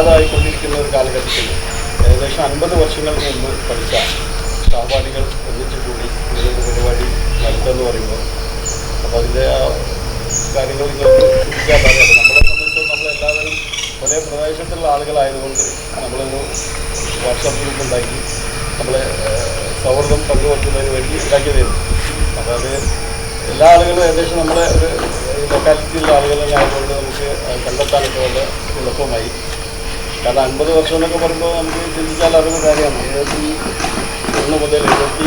ഇല്ലാതായിക്കൊണ്ടിരിക്കുന്ന ഒരു കാലഘട്ടത്തിൽ ഏകദേശം അൻപത് വർഷങ്ങൾക്ക് മുമ്പ് പഠിച്ച സഹപാഠികൾ ഒന്നിച്ചു കൂടി ഇങ്ങനൊരു പരിപാടി നടത്തുമെന്ന് പറയുമ്പോൾ അപ്പോൾ അതിന്റെ ആ കാര്യങ്ങൾ ഇതൊക്കെ ചിന്തിക്കാൻ പറയാം നമ്മളെ സംബന്ധിച്ച് നമ്മളെല്ലാവരും ഒരേ പ്രദേശത്തുള്ള ആളുകളായതുകൊണ്ട് നമ്മളൊരു വാട്സാപ്പ് ഗ്രൂപ്പ് ഉണ്ടാക്കി നമ്മളെ സൗഹൃദം പങ്കുവെക്കുന്നതിന് വേണ്ടി ഉണ്ടാക്കിയതായിരുന്നു അപ്പോൾ അത് എല്ലാ ആളുകളും ഏകദേശം നമ്മളെ ഒരു ലൊക്കാലിറ്റിയിലുള്ള തന്നെ ആയതുകൊണ്ട് നമുക്ക് കണ്ടെത്താനൊക്കെ വളരെ എളുപ്പമായി. കാരണം അൻപത് വർഷം എന്നൊക്കെ പറയുമ്പോൾ നമുക്ക് ചിന്തിച്ചാൽ അറിയുന്ന കാര്യമാണ്. എഴുപത്തി ഒന്ന് മുതൽ എഴുപത്തി?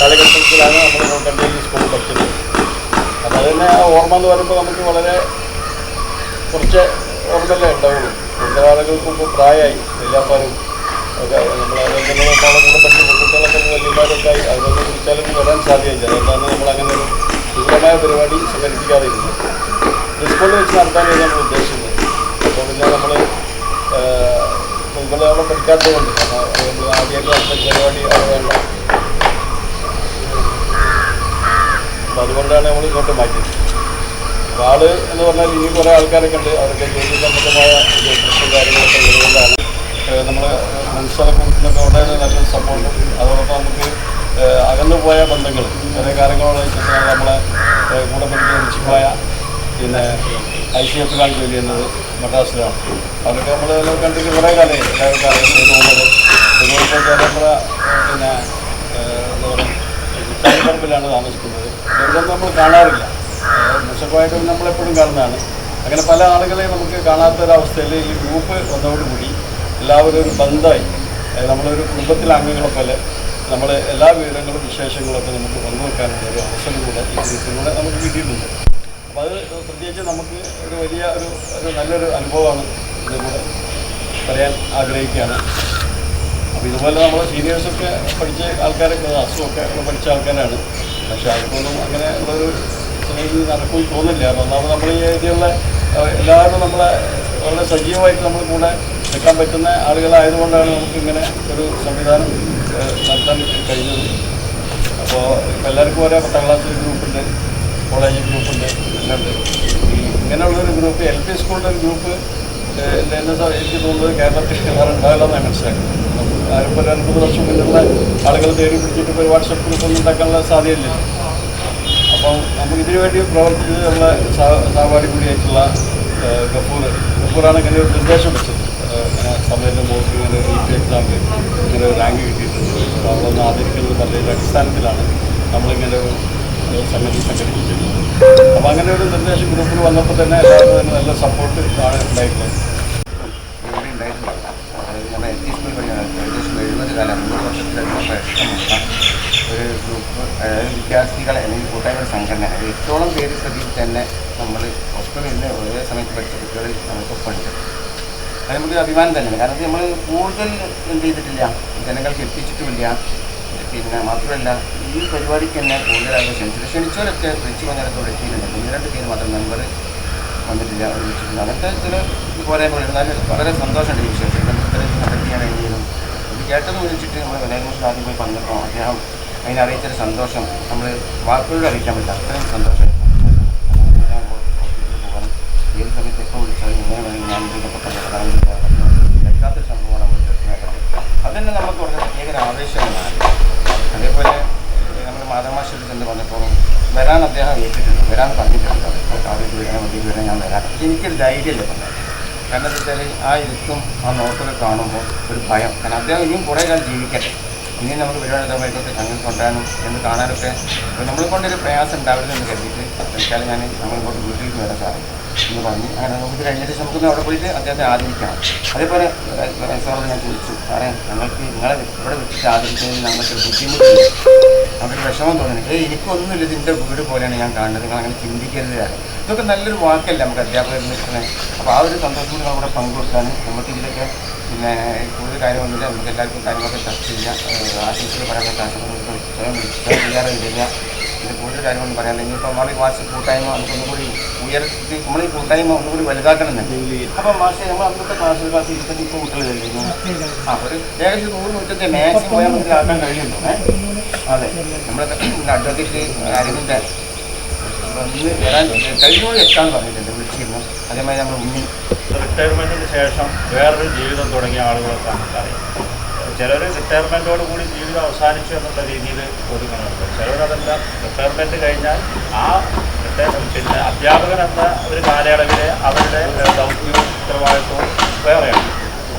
കാലഘട്ടത്തിലാണ് നമ്മൾ കണ്ടേലി സ്കൂൾ പഠിച്ചത്. അപ്പോൾ അതിനെ ആ ഓർമ്മ എന്ന് പറയുമ്പോൾ നമുക്ക് വളരെ കുറച്ച് ഓർമ്മയല്ലേ ഉണ്ടാവുള്ളൂ. കൂടുതൽ ആളുകൾക്ക് ഇപ്പോൾ പ്രായമായി എല്ലാപ്പാരും ഒക്കെ നമ്മളെ നമ്മളെ കൂടെ പഠിച്ച കുട്ടികളൊക്കെ വലിയമാരൊക്കെ ആയി അതിനൊക്കെ കുറിച്ചാലും വരാൻ സാധ്യതയില്ല. അതുകൊണ്ടാണ് നമ്മൾ അങ്ങനെ ഒരു വിപുലമായ പരിപാടി സംഘടിപ്പിക്കാതിരുന്നത്. ഡിസ്കൗണ്ട് വെച്ച് നടത്താനാണ് നമ്മൾ ഉദ്ദേശിക്കുന്നത് പിന്നെ നമ്മൾ ഇവിടെ അവിടെ പഠിക്കാത്തതുകൊണ്ട്. നമ്മൾ ആദ്യമൊക്കെ നടത്തുന്ന പരിപാടി അവിടെ വേണ്ട. അപ്പോൾ അതുകൊണ്ടാണ് നമ്മൾ ഇങ്ങോട്ട് മാറ്റിയത്. അപ്പോൾ ആൾ എന്ന് പറഞ്ഞാൽ ഇനി കുറേ ആൾക്കാരൊക്കെ ഉണ്ട്. അവർക്ക് ജോലി സംബന്ധമായ പ്രശ്നം കാര്യങ്ങളൊക്കെ ഉള്ളതുകൊണ്ടാണ് നമ്മൾ മനസ്സിലാക്കുന്നൊക്കെ വളരെ നല്ല സപ്പോർട്ട് അതോടൊപ്പം നമുക്ക് അകന്നുപോയ അകന്നു പോയ ബന്ധങ്ങൾ കുറേ കാര്യങ്ങളുള്ള നമ്മളെ കൂടെ പഠിക്കുന്ന റിച്ചിപ്പോയ പിന്നെ ഐ സി എഫിലാണ് ജോലി ചെയ്യുന്നത് മദ്രാസിലാണ്. അവരൊക്കെ നമ്മൾ കണ്ടിട്ട് കുറേ കാലമായി. തോന്നുന്നത് അതുപോലെ നമ്മുടെ പിന്നെ എന്താ പറയുക താമസിക്കുന്നത്. ഇതൊന്നും നമ്മൾ കാണാറില്ല. മോശമായിട്ട് നമ്മളെപ്പോഴും കാണുന്നതാണ്. അങ്ങനെ പല ആളുകളെ നമുക്ക് കാണാത്ത കാണാത്തൊരവസ്ഥയിൽ ഈ ഗ്രൂപ്പ് വന്നതോടുകൂടി എല്ലാവരും ഒരു ബന്ധമായി നമ്മളൊരു കുടുംബത്തിലെ അംഗങ്ങളെ പോലെ നമ്മൾ എല്ലാ വിവരങ്ങളും വിശേഷങ്ങളൊക്കെ നമുക്ക് പങ്കുവെക്കാനുള്ള ഒരു അവസരം കൂടെ ഈ ഗ്രൂപ്പിലൂടെ നമുക്ക് കിട്ടിയിട്ടുണ്ട്. അപ്പോൾ അത് പ്രത്യേകിച്ച് നമുക്ക് ഒരു വലിയ ഒരു ഒരു നല്ലൊരു അനുഭവമാണ് ഇതുകൂടെ പറയാൻ ആഗ്രഹിക്കുകയാണ് അപ്പോൾ ഇതുപോലെ നമ്മൾ സീനിയേഴ്സൊക്കെ പഠിച്ച ആൾക്കാരൊക്കെ അസുഖമൊക്കെ പഠിച്ച ആൾക്കാരാണ്. പക്ഷെ അവർക്കൊന്നും അങ്ങനെ ഉള്ളൊരു സമയത്ത് നടക്കും തോന്നില്ല. ഒന്നാമത് നമ്മൾ ഈ ഏരിയയിലുള്ള എല്ലാവരും നമ്മളെ വളരെ സജീവമായിട്ട് നമ്മൾ കൂടെ നിൽക്കാൻ പറ്റുന്ന ആളുകളായതുകൊണ്ടാണ് നമുക്ക് ഇങ്ങനെ ഒരു സംവിധാനം നടത്താൻ കഴിഞ്ഞത്. അപ്പോൾ എല്ലാവർക്കും ഒരേ പത്താം ക്ലാസ് ഗ്രൂപ്പുണ്ട്. കോളേജ് ഗ്രൂപ്പുണ്ട്. ഈ ഇങ്ങനെയുള്ളൊരു ഗ്രൂപ്പ് എൽ പി സ്കൂളിന്റെ ഒരു ഗ്രൂപ്പ് എന്നെ എനിക്ക് തോന്നുന്നത് കേരളത്തിൽ വേറെ ഉണ്ടാവില്ലെന്നാണ് മനസ്സിലാക്കുന്നത്. ആരും ഒരു അൻപത് വർഷം മുന്നുള്ള ആളുകൾ തേടി പിടിച്ചിട്ട് ഒരു വാട്സപ്പ് ഗ്രൂപ്പൊന്നും ഉണ്ടാക്കാനുള്ള സാധ്യതയില്ല. അപ്പം നമുക്ക് ഇതിനു വേണ്ടി പ്രവർത്തിച്ചത് നമ്മളെ സാവാടി കൂടിയായിട്ടുള്ള ഗഫൂർ. ഗഫൂറാണ് ഇങ്ങനെ ഒരു നിർദ്ദേശം വെച്ചത്. സമയത്ത് മോക്ക് ഇങ്ങനെ ഒരു ഇ എക്സാമിൽ ഇങ്ങനെ ഒരു റാങ്ക് കിട്ടിയിട്ടുണ്ട്. അപ്പോൾ അവളൊന്ന് ആദരിക്കുന്നത് പറഞ്ഞതിന്റെ അടിസ്ഥാനത്തിലാണ്. നമ്മളിങ്ങനെ ഒരു ഏഹ്, സംഗതി സംഘടിപ്പിച്ചിട്ടുള്ളത് അപ്പോൾ അങ്ങനെ ഒരു നിർദ്ദേശം ഗ്രൂപ്പിൽ വന്നപ്പോൾ തന്നെ എല്ലാവരും തന്നെ നല്ല സപ്പോർട്ട് ആണ് ഉണ്ടായിട്ടുള്ളത് ഒരു ഗ്രൂപ്പ് അതായത് വിദ്യാർത്ഥികളെ അല്ലെങ്കിൽ കൂട്ടായ്മ സംഘടന അത് എട്ടോളം പേര് പ്രതിയിൽ തന്നെ നമ്മൾ ഒപ്പം ഇന്ന് ഒരേ സമയത്ത് പഠിച്ച കുട്ടികളിൽ നമുക്കൊപ്പമുണ്ട് അത് നമുക്ക് അഭിമാനം തന്നെയാണ്. കാരണം നമ്മൾ കൂടുതൽ എന്ത് ചെയ്തിട്ടില്ല? ജനങ്ങൾക്ക് എത്തിച്ചിട്ടുമില്ല. പിന്നെ മാത്രമല്ല ഈ പരിപാടിക്ക് തന്നെ കൂടുതലായിട്ട് ക്ഷണിച്ചത് ക്ഷണിച്ചവരൊക്കെ വിളിച്ചു വന്നിടത്തോടെ എത്തിയിട്ടുണ്ട്. ഒന്ന് രണ്ട് പേര് മാത്രം മെമ്പർ വന്നിട്ടില്ല അവർ വിളിച്ചിട്ടുണ്ട് അങ്ങനത്തെ ചില പോരായ്മകൾ എന്നാലും വളരെ സന്തോഷമുണ്ട് ഈ ഇത്രയും കണ്ടക്ട് ചെയ്യാൻ കഴിഞ്ഞതും ഇത് കേട്ടെന്ന് വിളിച്ചിട്ട് നമ്മൾ വിനയകുമാർ ആദ്യം പോയി പറഞ്ഞപ്പോൾ അദ്ദേഹം അതിനെ അറിയിച്ചൊരു സന്തോഷം. നമ്മൾ വാക്കുകളിൽ അറിയിക്കാൻ പറ്റില്ല. അത്രയും സന്തോഷം. ഏത് സമയത്ത് എപ്പോൾ വിളിച്ചാലും എങ്ങനെ വേണമെങ്കിൽ ഞാൻ ഇതിനൊക്കെ കേൾക്കാത്തൊരു സംഭവമാണ് നമ്മൾ അതന്നെ നമുക്ക് വളരെ പ്രത്യേക ആവേശമാണ് അതേപോലെ നമ്മൾ മാതാമാശത്തിൽ ചെന്ന് വന്നപ്പോഴും വരാൻ അദ്ദേഹം ഏറ്റിട്ടുണ്ട് വരാൻ പറഞ്ഞിട്ടുണ്ട്. കാവേരി വരാൻ വേണ്ടി വരാൻ ഞാൻ വരാം എനിക്കൊരു ധൈര്യമല്ലേ പറഞ്ഞത് കാരണം എന്താ വെച്ചാൽ ആ ഇരുത്തും ആ നോട്ടൊക്കെ കാണുമ്പോൾ ഒരു ഭയം. കാരണം അദ്ദേഹം ഇനിയും കുറേ കാലം ജീവിക്കട്ടെ. ഇനിയും നമുക്ക് പരിപാടികളൊക്കെ ചങ്ങൾ കൊണ്ടുവരാനും എന്ന് കാണാനൊക്കെ നമ്മളെ കൊണ്ടൊരു പ്രയാസം ഉണ്ടാവില്ലെന്ന് കരുതിയിട്ട് തൽക്കാലം ഞാൻ നമ്മളിങ്ങോട്ട് വീട്ടിലേക്ക് വരാൻ സാധിക്കും. എന്ന് പറഞ്ഞ്. അങ്ങനെ നമുക്ക് കഴിഞ്ഞിട്ട് നമുക്ക് അവിടെ പോയിട്ട് അദ്ദേഹത്തെ ആദരിക്കണം. അതേപോലെ സാറോട് ഞാൻ ചോദിച്ചു സാറേ ഞങ്ങൾക്ക് നിങ്ങളെ ഇവിടെ വെച്ചിട്ട് ആദരിക്കുന്നതിന് ഞങ്ങൾക്ക് ബുദ്ധിമുട്ടില്ല നമുക്ക് വിഷമം തോന്നുന്നു ഏ എനിക്കൊന്നുമില്ല ഇതിന്റെ വീട് പോലെയാണ് ഞാൻ കാണുന്നത്. നിങ്ങൾ അങ്ങനെ ചിന്തിക്കരുത് ഇതൊക്കെ നല്ലൊരു വാക്കല്ല നമുക്ക് അധ്യാപകർ നിൽക്കുന്നത് അപ്പോൾ ആ ഒരു സന്തോഷം കൂടി നമ്മുടെ പങ്കുവെക്കാൻ നമുക്ക് ഇതിലൊക്കെ പിന്നെ കൂടുതൽ കാര്യമൊന്നുമില്ല നമുക്ക് എല്ലാവർക്കും കാര്യങ്ങളൊക്കെ ചർച്ച ചെയ്യാം. ആശംസകൾ സ്വയം സ്വയം ചെയ്യാറില്ല ഇത് കൂടുതൽ കാര്യമൊന്നും പറയാൻ ഇനിയിപ്പോൾ നമ്മൾ ഈ മാസം കൂട്ടായ്മ നമുക്കൊന്നും കൂടി ഉയർത്തി നമ്മൾ ഈ കൂട്ടായ്മ ഒന്നുകൂടി വലുതാക്കണം എന്നുണ്ടെങ്കിൽ അപ്പം മാസം നമ്മൾ അന്നത്തെ ക്ലാസ്സിൽ ക്ലാസ് ഇരുപത്തി ഇപ്പോൾ കുട്ടികൾ ആ ഒരു ഏകദേശം നൂറ് നൂറ്റത്തെ മാക്സിമം പോയാൽ നമുക്ക് ആക്കാൻ കഴിയുന്നു? അതെ. നമ്മുടെ അഡ്വക്കേറ്റ് അരവിന്ദ് വന്ന് വരാൻ കഴിഞ്ഞോട് എത്താന്ന് പറഞ്ഞിട്ടുണ്ട് വിളിച്ചിരുന്നു. അതേമാതിരി നമ്മൾ ഉണ്ണി റിട്ടയർമെന്റിന് ശേഷം വേറൊരു ജീവിതം തുടങ്ങിയ ആളുകളൊക്കെ നമുക്കറിയാം ചിലർ റിട്ടയർമെന്റോട് കൂടി ജീവിതം അവസാനിച്ചു എന്നുള്ള രീതിയിൽ ഒതുക്കണമുണ്ട് ചിലരതല്ല റിട്ടയർമെന്റ് കഴിഞ്ഞാൽ ആ പിന്നെ അധ്യാപകൻ എന്ന ഒരു കാലയളവിൽ അവരുടെ ദൗത്യവും ഉത്തരവാദിത്വവും വേറെയാണ്.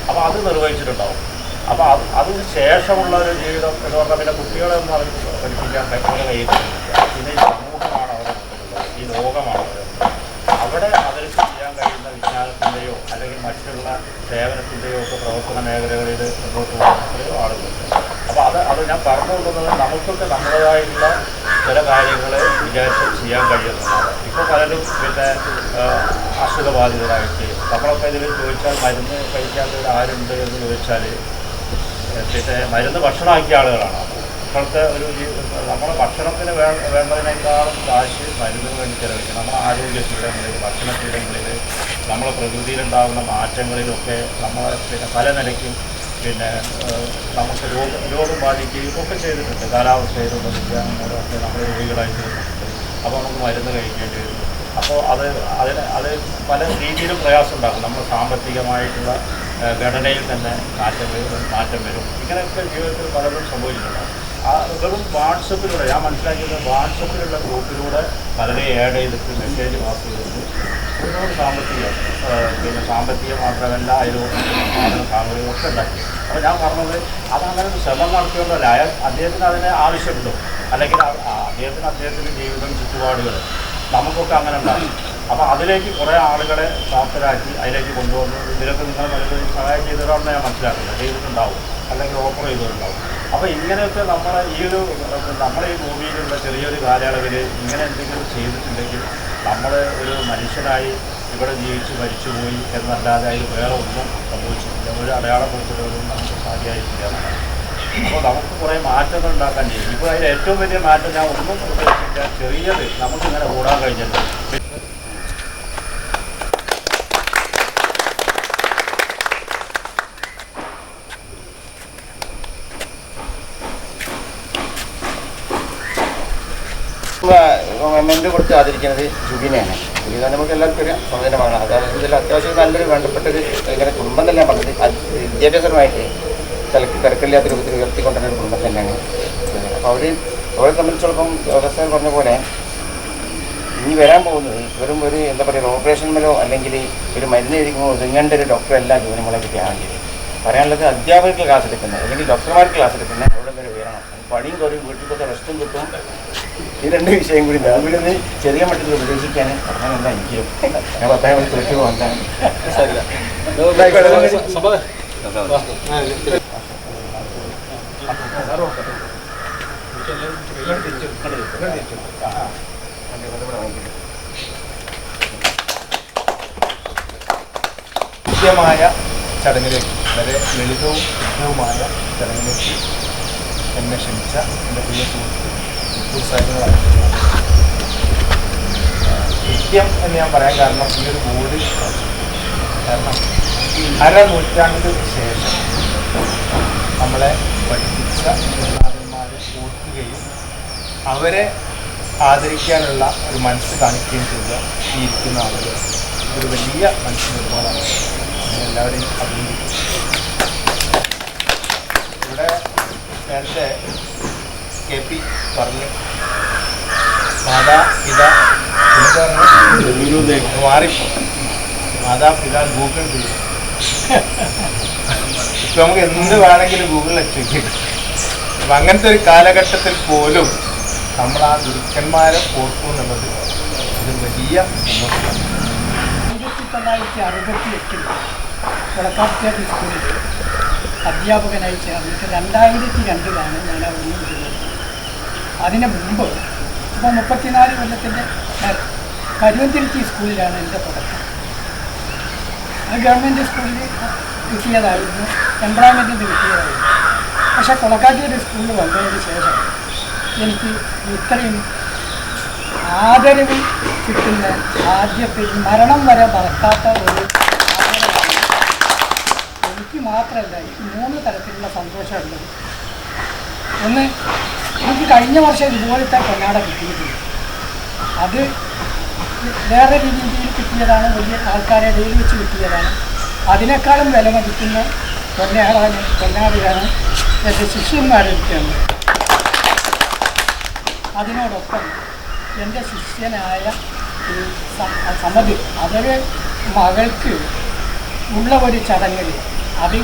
അപ്പോൾ അത് നിർവഹിച്ചിട്ടുണ്ടാവും. അപ്പോൾ അത് അതിന് ശേഷമുള്ള ഒരു ജീവിതം എന്ന് പറഞ്ഞാൽ പിന്നെ കുട്ടികളെ ഒന്നും അവർ പഠിപ്പിക്കാൻ പറ്റുന്ന കഴിയുന്നില്ല. പിന്നെ ഈ സമൂഹമാണ് അവരെ ഈ ലോകമാണ് അവരെ അവിടെ അവർക്ക് ചെയ്യാൻ കഴിയുന്ന വിജ്ഞാനത്തിന്റെയോ അല്ലെങ്കിൽ മറ്റുള്ള സേവനത്തിന്റെയോ ഒക്കെ പ്രവർത്തന മേഖലകളിൽ മുന്നോട്ട് പോകുന്ന എത്രയോ ആളുകളുണ്ട് അപ്പോൾ അത് അത് ഞാൻ പറഞ്ഞു കൊടുക്കുന്നത് നമുക്കൊക്കെ നമ്മുടേതായിട്ടുള്ള ചില കാര്യങ്ങൾ വിചാരിച്ച് ചെയ്യാൻ കഴിയുന്നതാണ്. ഇപ്പോൾ പലരും പിന്നെ അസുഖബാധിതരായിട്ട്. നമ്മളൊക്കെ ഇതിൽ ചോദിച്ചാൽ മരുന്ന് കഴിക്കാത്തവർ ആരുണ്ട് എന്ന് ചോദിച്ചാൽ പിന്നെ മരുന്ന് ഭക്ഷണമാക്കിയ ആളുകളാണ്. ഇപ്പോഴത്തെ ഒരു നമ്മുടെ ഭക്ഷണത്തിന് വേ വേണ്ടതിനേക്കാളും കാശ് മരുന്നിന് വേണ്ടി ചിലവഴിക്കും നമ്മുടെ ആരോഗ്യശീലങ്ങളിൽ ഭക്ഷണശീലങ്ങളിൽ നമ്മുടെ പ്രകൃതിയിലുണ്ടാകുന്ന മാറ്റങ്ങളിലൊക്കെ നമ്മളെ പിന്നെ പല നിലയ്ക്കും പിന്നെ നമുക്ക് രോഗം രോഗം ബാധിക്കുകയും ഒക്കെ ചെയ്തിട്ടുണ്ട്. കാലാവസ്ഥയിലുള്ള വ്യതിയാനങ്ങളൊക്കെ നമ്മൾ രോഗികളായി തീർന്നിട്ടുണ്ട് അപ്പോൾ നമുക്ക് മരുന്ന് കഴിക്കേണ്ടി വരും. അപ്പോൾ അത് അതിന് അത് പല രീതിയിലും പ്രയാസം ഉണ്ടാകും. നമ്മൾ സാമ്പത്തികമായിട്ടുള്ള ഘടനയിൽ തന്നെ മാറ്റം വരും മാറ്റം വരും. ഇങ്ങനെയൊക്കെ ജീവിതത്തിൽ പലതും സംഭവിച്ചിട്ടുണ്ടാകും ആ വെറും വാട്സപ്പിലൂടെ ഞാൻ മനസ്സിലാക്കിയത് വാട്സപ്പിലുള്ള ഗ്രൂപ്പിലൂടെ പലരെ ആഡ് ചെയ്തിട്ട് മെസ്സേജ് പാസ് ചെയ്തിട്ട് സാമ്പത്തികം പിന്നെ സാമ്പത്തികം മാത്രമല്ല അതിലൂടെ സാമ്പത്തികം ഒക്കെ ഉണ്ടാക്കി. അപ്പോൾ ഞാൻ പറഞ്ഞത് അതങ്ങനെ ഒരു ശ്രമം നടത്തിയോണ്ടല്ല. അയാൾ അദ്ദേഹത്തിന് അതിനെ ആവശ്യമുണ്ടോ. അല്ലെങ്കിൽ അദ്ദേഹത്തിന് അദ്ദേഹത്തിന്റെ ജീവിതം ചുറ്റുപാടുകൾ നമുക്കൊക്കെ അങ്ങനെ ഉണ്ടാകും. അപ്പോൾ അതിലേക്ക് കുറേ ആളുകളെ പ്രാപ്തരാക്കി അതിലേക്ക് കൊണ്ടുവന്ന് ഇതിലൊക്കെ നിങ്ങൾ പലരും സഹായം ചെയ്തവരാണെന്ന് ഞാൻ മനസ്സിലാക്കുന്നത് ചെയ്തിട്ടുണ്ടാവും. അല്ലെങ്കിൽ ഓഫർ ചെയ്തിട്ടുണ്ടാവും അപ്പോൾ ഇങ്ങനെയൊക്കെ നമ്മളെ ഈ ഒരു നമ്മുടെ ഈ ഭൂമിയിലുള്ള ചെറിയൊരു കാലയളവിൽ ഇങ്ങനെ എന്തെങ്കിലും ചെയ്തിട്ടുണ്ടെങ്കിൽ നമ്മൾ ഒരു മനുഷ്യനായി ഇവിടെ ജീവിച്ച് മരിച്ചുപോയി എന്നല്ലാതെ അതിൽ വേറെ ഒന്നും സംഭവിച്ചിട്ടില്ല. ഒരു അടയാളപ്പെടുത്തലൊന്നും നമുക്ക് സാധ്യമായിട്ടില്ല അപ്പോൾ നമുക്ക് കുറേ മാറ്റങ്ങൾ ഉണ്ടാക്കാൻ ചെയ്യും. ഇപ്പോൾ അതിൽ ഏറ്റവും വലിയ മാറ്റം ഞാൻ ഒന്നും ഉദ്ദേശിച്ചില്ല ചെറിയത് നമുക്കിങ്ങനെ കൂടാൻ കഴിഞ്ഞിട്ടുണ്ട് മെമ്മന്റ് കൊടുത്ത് ആദരിക്കുന്നത് ജുബിനെയാണ്. ജുബിന നമുക്ക് എല്ലാവർക്കും അറിയാം സ്വന്തം മകളാണ് അതായത് അത്യാവശ്യം നല്ലൊരു വേണ്ടപ്പെട്ടൊരു ഇങ്ങനെ കുടുംബം തന്നെ പറഞ്ഞത് വിദ്യാഭ്യാസപരമായിട്ട് തിരക്ക് തിരക്കില്ലാത്ത രൂപത്തിൽ ഉയർത്തിക്കൊണ്ടുവരുന്ന ഒരു കുടുംബം തന്നെയാണ്. അപ്പോൾ അവർ അവരെ സംബന്ധിച്ചിടത്തോളം വ്യവസായം പറഞ്ഞ പോലെ ഇനി വരാൻ പോകുന്നത് വെറും ഒരു എന്താ പറയുക ഓപ്പറേഷൻ മേലോ അല്ലെങ്കിൽ ഒരു മരുന്ന് എഴുതിക്കുമ്പോൾ ഒതുങ്ങേണ്ട ഒരു ഡോക്ടറല്ല ജോലിമോളെ കിട്ടിയാണെങ്കിൽ പറയാനുള്ളത് അധ്യാപകർക്ക് ക്ലാസ് എടുക്കുന്നത് അല്ലെങ്കിൽ ഡോക്ടർമാർക്ക് ക്ലാസ് എടുക്കുന്നത് അവിടെ വരെ ഉയരണം. പണിയും കുറയും വീട്ടിൽ പോകുന്ന റെസ്റ്റും കിട്ടും. ഈ രണ്ട് വിഷയം കൂടി ഒന്ന് ചെറിയ മട്ടത്തിൽ ഉപദേശിക്കാൻ പറഞ്ഞാൽ എനിക്കും? ഞാൻ പത്താം മണി തുറച്ചു പോകാൻ കൃത്യമായ ചടങ്ങിലേക്ക് വളരെ ലളിതവും ശുദ്ധവുമായ ചടങ്ങിലേക്ക് എന്നെ ക്ഷണിച്ച എന്റെ പ്രിയ സുഹൃത്ത് വിപ്പൂർ സാഹിബിനോട് എന്ന് ഞാൻ പറയാൻ കാരണം ഈ ഒരു ബോർഡ് കാരണം അര നൂറ്റാണ്ടിന് ശേഷം നമ്മളെ പഠിപ്പിച്ച ഗുരുനാഥന്മാരെ ഓർക്കുകയും അവരെ ആദരിക്കാനുള്ള ഒരു മനസ്സ് കാണിക്കുകയും ചെയ്ത ഈ ഇരിക്കുന്ന ആളുകൾ. ഒരു വലിയ മനസ്സ് നിർമ്മാണമാണ്. എല്ലാവരെയും അഭിനന്ദിക്കും ഇവിടെ നേരത്തെ കെ പി പറഞ്ഞു. മാതാപിത മാതാ മാതാപിത ഗൂഗിൾ ചെയ്യും ഇപ്പൊ നമുക്ക് എന്ത് വേണമെങ്കിലും ഗൂഗിളിൽ അടിച്ചു അപ്പം അങ്ങനത്തെ ഒരു കാലഘട്ടത്തിൽ പോലും നമ്മൾ ആ ഗുരുക്കന്മാരെ ഓർക്കും എന്നുള്ളത് ഒരു വലിയ ആയിരത്തി തൊള്ളായിരത്തി അറുപത്തി എട്ടിൽ കൊളക്കാപ്പേട്ട് സ്കൂളിൽ അധ്യാപകനായി ചേർന്നിട്ട് രണ്ടായിരത്തി രണ്ടിലാണ് ഞാൻ അവിടെ നിന്ന് അതിന് മുമ്പ് ഇപ്പോൾ മുപ്പത്തിനാല് കൊല്ലത്തിന്റെ കരുവന്തിരുത്തി സ്കൂളിലാണ് എന്റെ തുടക്കം. അത് ഗവൺമെന്റ് സ്കൂളിൽ കിട്ടിയതായിരുന്നു. എംപ്ലോയ്മെന്റിന് കിട്ടിയതായിരുന്നു. പക്ഷേ കൊളക്കാട്ടിയൊരു സ്കൂളിൽ വന്നതിന് ശേഷം എനിക്ക് ഇത്രയും ആദരവ് കിട്ടുന്ന ആദ്യത്തെ മരണം വരെ മറക്കാത്ത ഒരു എനിക്ക് മാത്രമല്ല എനിക്ക് മൂന്ന് തരത്തിലുള്ള സന്തോഷമുള്ളത്. ഒന്ന് എനിക്ക് കഴിഞ്ഞ വർഷം ഇതുപോലത്തെ കൊണ്ടാട കിട്ടിയിട്ടുണ്ട്. അത് വേറെ രീതിയിൽ കിട്ടിയതാണ് വലിയ ആൾക്കാരെ ഇടയിൽ വെച്ച് കിട്ടിയതാണ്. അതിനേക്കാളും വില മതിക്കുന്ന പൊന്നാടാണ് പൊന്നാടിയാണ് എന്റെ ശിഷ്യന്മാരൊക്കെയാണ് അതിനോടൊപ്പം എന്റെ ശിഷ്യനായ സമതി അതൊരു മകൾക്ക് ഉള്ള ഒരു ചടങ്ങിൽ അത്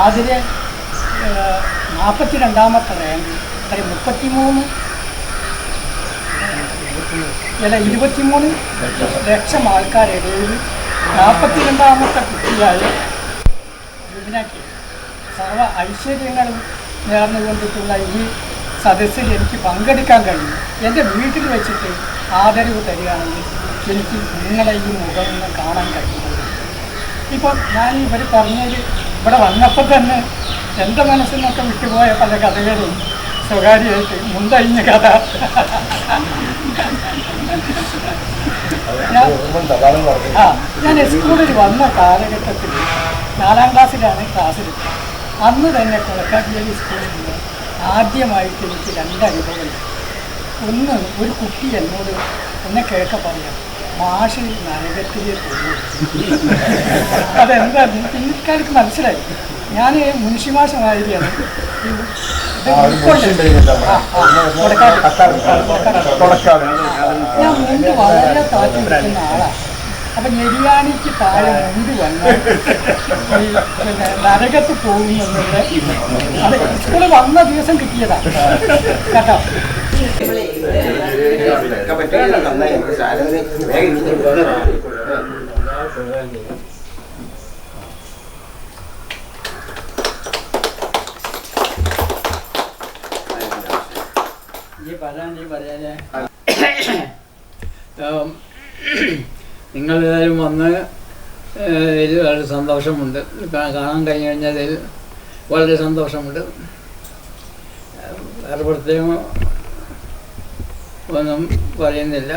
ആതിരെ നാൽപ്പത്തി രണ്ടാമത്തെ റാങ്ക് അത്ര മുപ്പത്തിമൂന്ന്. അല്ല ഇരുപത്തിമൂന്ന് ലക്ഷം ആൾക്കാരിടയിൽ നാൽപ്പത്തി രണ്ടാമത്തെ കുട്ടിയായ യുവനാക്കി സർവ ഐശ്വര്യങ്ങളും നേർന്നുകൊണ്ടിട്ടുള്ള ഈ സദസ്സിൽ എനിക്ക് പങ്കെടുക്കാൻ കഴിയും എന്റെ വീട്ടിൽ വെച്ചിട്ട് ആദരവ് തരികയാണെങ്കിൽ എനിക്ക് നിങ്ങളെ ഈ മുഖം നിന്ന് കാണാൻ കഴിയും ഇപ്പോൾ ഞാൻ ഇവർ പറഞ്ഞതിൽ ഇവിടെ വന്നപ്പോൾ തന്നെ എന്റെ മനസ്സിൽ നിന്നൊക്കെ വിട്ടുപോയ പല കഥകളും സ്വകാര്യമായിട്ട് മുന്തഴിഞ്ഞ കഥ. ആ ഞാൻ സ്കൂളിൽ വന്ന കാലഘട്ടത്തിൽ നാലാം ക്ലാസ്സിലാണ് ക്ലാസ്സിൽ അന്ന് തന്നെ കൊളക്കാട്ടിയേരി സ്കൂളിൽ ആദ്യമായിട്ട് എനിക്ക് രണ്ട് അനുഭവങ്ങൾ. ഒന്ന് ഒരു കുട്ടി എന്നോട് എന്നെ കേൾക്ക പറയാം മാഷ് നരകത്തിലേക്ക് പോകും അതെന്താ പിന്നിക്കാർക്ക് മനസ്സിലായി. ഞാൻ മുൻഷിമാഷമായിരിക്കാണ് ഞാൻ മുണ്ട് വളരെ താറ്റി നിൽക്കുന്ന ആളാണ് അപ്പൊ ഞെരിയാണിക്ക് താഴെ മുണ്ട് വന്നാൽ പിന്നെ നരകത്ത് പോകുമെന്നുള്ള അത് സ്കൂളിൽ വന്ന ദിവസം കിട്ടിയതാ കേട്ടോ നന്നായി നമുക്ക് സാധനം നിങ്ങൾ ഏതായാലും പറയാനേ വന്ന് വളരെ സന്തോഷമുണ്ട്. കാണാൻ കഴിഞ്ഞു കഴിഞ്ഞതിൽ വളരെ സന്തോഷമുണ്ട്. വേറെ പ്രത്യേകം ഒന്നും പറയുന്നില്ല.